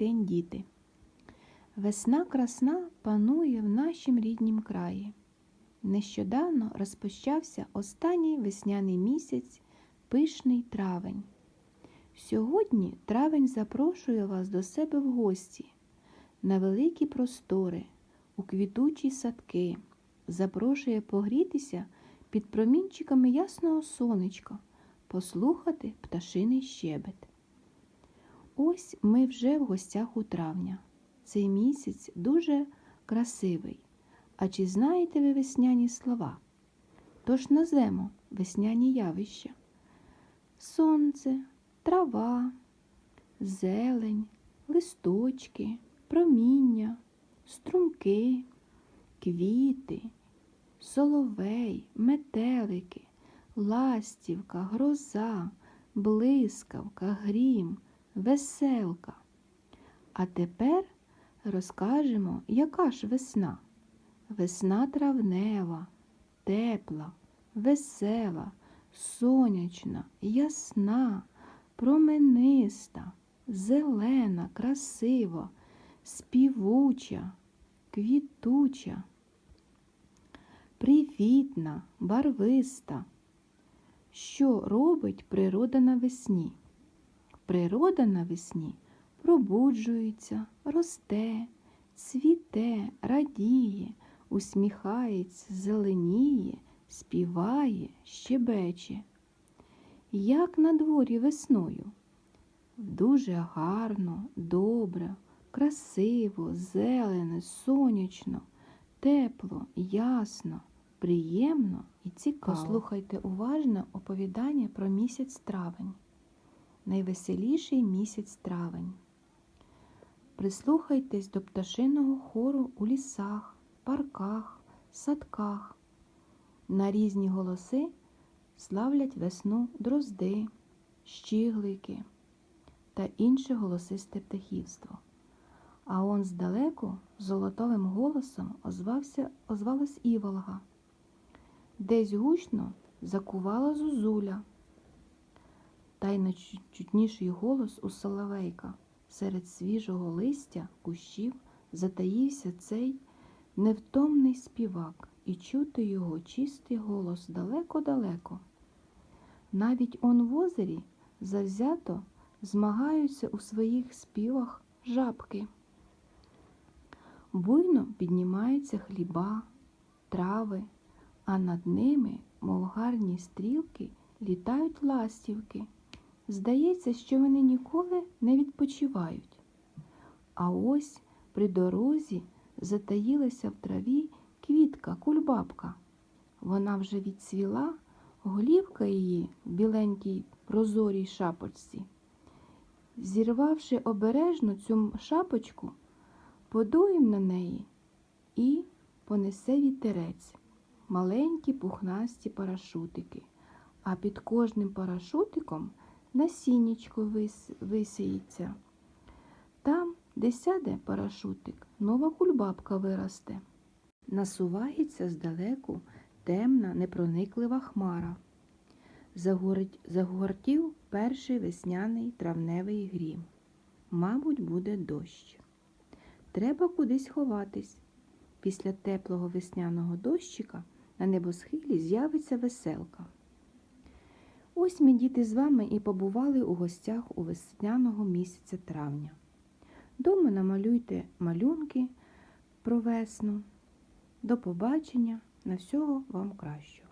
день, діти! Весна красна панує в нашім ріднім краї. Нещодавно розпочався останній весняний місяць, пишний травень. Сьогодні травень запрошує вас до себе в гості на великі простори, у квітучі садки, запрошує погрітися під промінчиками ясного сонечка, послухати пташиний щебет. Ось ми вже в гостях у травня. Цей місяць дуже красивий. А чи знаєте ви весняні слова? Тож на назвемо весняні явища. Сонце, трава, зелень, листочки, проміння, струмки, квіти, соловей, метелики, ластівка, гроза, блискавка, грім, веселка. А тепер розкажемо, яка ж весна. Весна травнева, тепла, весела, сонячна, ясна, промениста, зелена, красива, співуча, квітуча, привітна, барвиста. Що робить природа навесні? Природа навесні пробуджується, росте, цвіте, радіє, усміхається, зеленіє, співає, щебече. Як на дворі весною? Дуже гарно, добре, красиво, зелене, сонячно, тепло, ясно, приємно і цікаво. Послухайте уважно оповідання про місяць травень. Найвеселіший місяць травень. Прислухайтесь до пташиного хору у лісах, парках, садках. На різні голоси славлять весну дрозди, щіглики та інше голосисте птахівство. А он здалеку золотовим голосом озвався, озвалась іволга. Десь гучно закувала зозуля. Та й найчутніший голос у соловейка. Серед свіжого листя кущів затаївся цей невтомний співак, і чути його чистий голос далеко-далеко. Навіть он в озері завзято змагаються у своїх співах жабки. Буйно піднімаються хліба, трави, а над ними, мов гарні стрілки, літають ластівки. Здається, що вони ніколи не відпочивають. А ось при дорозі затаїлася в траві квітка, кульбабка. Вона вже відцвіла, голівка її в біленькій прозорій шапочці. Зірвавши обережно цю шапочку, подуєм на неї і понесе вітерець, маленькі пухнасті парашутики, а під кожним парашутиком насіннячко вис... висіється. Там, де сяде парашутик, нова кульбабка виросте. Насувається здалеку темна, непрониклива хмара. Загортів перший весняний травневий грім. Мабуть, буде дощ. Треба кудись ховатись. Після теплого весняного дощика на небосхилі з'явиться веселка. Ось ми, діти, з вами і побували у гостях у весняного місяця травня. Дома намалюйте малюнки про весну. До побачення, на всього вам кращого.